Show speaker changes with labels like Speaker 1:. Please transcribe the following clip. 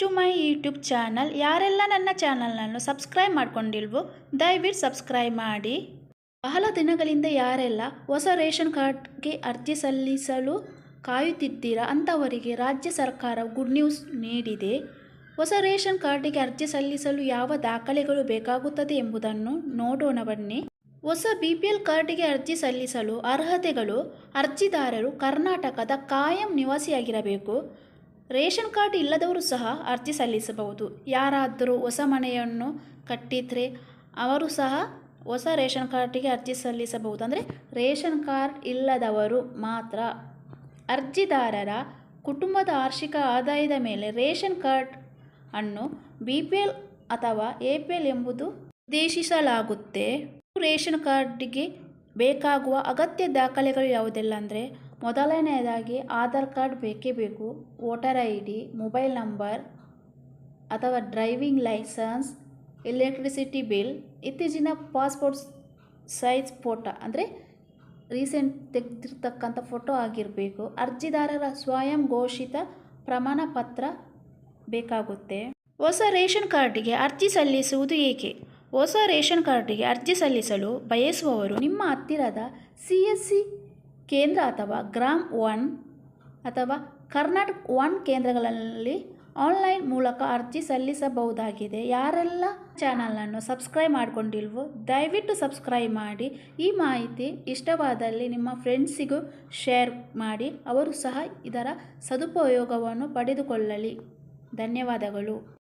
Speaker 1: To my YouTube channel ಯಾರೆಲ್ಲ ನನ್ನ ಚಾನಲ್ನನ್ನು subscribe ಮಾಡ್ಕೊಂಡಿಲ್ವೋ, ದಯವಿಟ್ಟು ಸಬ್ಸ್ಕ್ರೈಬ್ ಮಾಡಿ. ಬಹಳ ದಿನಗಳಿಂದ ಯಾರೆಲ್ಲ ಹೊಸ ರೇಷನ್ ಕಾರ್ಡ್ಗೆ ಅರ್ಜಿ ಸಲ್ಲಿಸಲು ಕಾಯುತ್ತಿದ್ದೀರಾ ಅಂಥವರಿಗೆ ರಾಜ್ಯ ಸರ್ಕಾರ ಗುಡ್ ನ್ಯೂಸ್ ನೀಡಿದೆ. ಹೊಸ ರೇಷನ್ ಕಾರ್ಡಿಗೆ ಅರ್ಜಿ ಸಲ್ಲಿಸಲು ಯಾವ ದಾಖಲೆಗಳು ಬೇಕಾಗುತ್ತದೆ ಎಂಬುದನ್ನು ನೋಡೋಣ ಬನ್ನಿ. ಹೊಸ ಬಿ ಪಿ ಎಲ್ ಕಾರ್ಡಿಗೆ ಅರ್ಜಿ ಸಲ್ಲಿಸಲು ಅರ್ಹತೆಗಳು ಅರ್ಜಿದಾರರು ಕರ್ನಾಟಕದ ಕಾಯಂ ನಿವಾಸಿಯಾಗಿರಬೇಕು. ರೇಷನ್ ಕಾರ್ಡ್ ಇಲ್ಲದವರು ಸಹ ಅರ್ಜಿ ಸಲ್ಲಿಸಬಹುದು. ಯಾರಾದರೂ ಹೊಸ ಮನೆಯನ್ನು ಕಟ್ಟಿದರೆ ಅವರು ಸಹ ಹೊಸ ರೇಷನ್ ಕಾರ್ಡಿಗೆ ಅರ್ಜಿ ಸಲ್ಲಿಸಬಹುದು. ಅಂದರೆ ರೇಷನ್ ಕಾರ್ಡ್ ಇಲ್ಲದವರು ಮಾತ್ರ ಅರ್ಜಿದಾರರ ಕುಟುಂಬದ ವಾರ್ಷಿಕ ಆದಾಯದ ಮೇಲೆ ರೇಷನ್ ಕಾರ್ಡ್ ಅನ್ನು ಬಿ ಪಿ ಎಲ್ ಅಥವಾ ಎ ಪಿ ಎಲ್ ಎಂಬುದು ಉದ್ದೇಶಿಸಲಾಗುತ್ತೆ. ರೇಷನ್ ಕಾರ್ಡಿಗೆ ಬೇಕಾಗುವ ಅಗತ್ಯ ದಾಖಲೆಗಳು ಯಾವುದೆಲ್ಲ ಅಂದರೆ ಮೊದಲನೆಯದಾಗಿ ಆಧಾರ್ ಕಾರ್ಡ್ ಬೇಕೇ ಬೇಕು, voter I D mobile number ಅಥವಾ ಡ್ರೈವಿಂಗ್ ಲೈಸನ್ಸ್, ಎಲೆಕ್ಟ್ರಿಸಿಟಿ ಬಿಲ್, ಇತ್ತೀಚಿನ ಪಾಸ್ಪೋರ್ಟ್ ಸೈಜ್ ಫೋಟೋ ಅಂದರೆ ರೀಸೆಂಟ್ ತೆಗೆದಿರ್ತಕ್ಕಂಥ ಫೋಟೋ ಆಗಿರಬೇಕು. ಅರ್ಜಿದಾರರ ಸ್ವಯಂ ಘೋಷಿತ ಪ್ರಮಾಣ ಪತ್ರ ಬೇಕಾಗುತ್ತೆ. ಹೊಸ ರೇಷನ್ ಕಾರ್ಡಿಗೆ ಅರ್ಜಿ ಸಲ್ಲಿಸುವುದು ಏಕೆ? ಹೊಸ ರೇಷನ್ ಕಾರ್ಡಿಗೆ ಅರ್ಜಿ ಸಲ್ಲಿಸಲು ಬಯಸುವವರು ನಿಮ್ಮ ಹತ್ತಿರದ ಸಿ ಎಸ್ ಸಿ ಕೇಂದ್ರ ಅಥವಾ ಗ್ರಾಮ್ ಒನ್ ಅಥವಾ ಕರ್ನಾಟಕ ಒನ್ ಕೇಂದ್ರಗಳಲ್ಲಿ ಆನ್ಲೈನ್ ಮೂಲಕ ಅರ್ಜಿ ಸಲ್ಲಿಸಬಹುದಾಗಿದೆ. ಯಾರೆಲ್ಲ ಚಾನಲನ್ನು ಸಬ್ಸ್ಕ್ರೈಬ್ ಮಾಡಿಕೊಂಡಿಲ್ವೋ ದಯವಿಟ್ಟು ಸಬ್ಸ್ಕ್ರೈಬ್ ಮಾಡಿ. ಈ ಮಾಹಿತಿ ಇಷ್ಟವಾದಲ್ಲಿ ನಿಮ್ಮ ಫ್ರೆಂಡ್ಸಿಗೂ ಶೇರ್ ಮಾಡಿ. ಅವರು ಸಹ ಇದರ ಸದುಪಯೋಗವನ್ನು ಪಡೆದುಕೊಳ್ಳಲಿ. ಧನ್ಯವಾದಗಳು.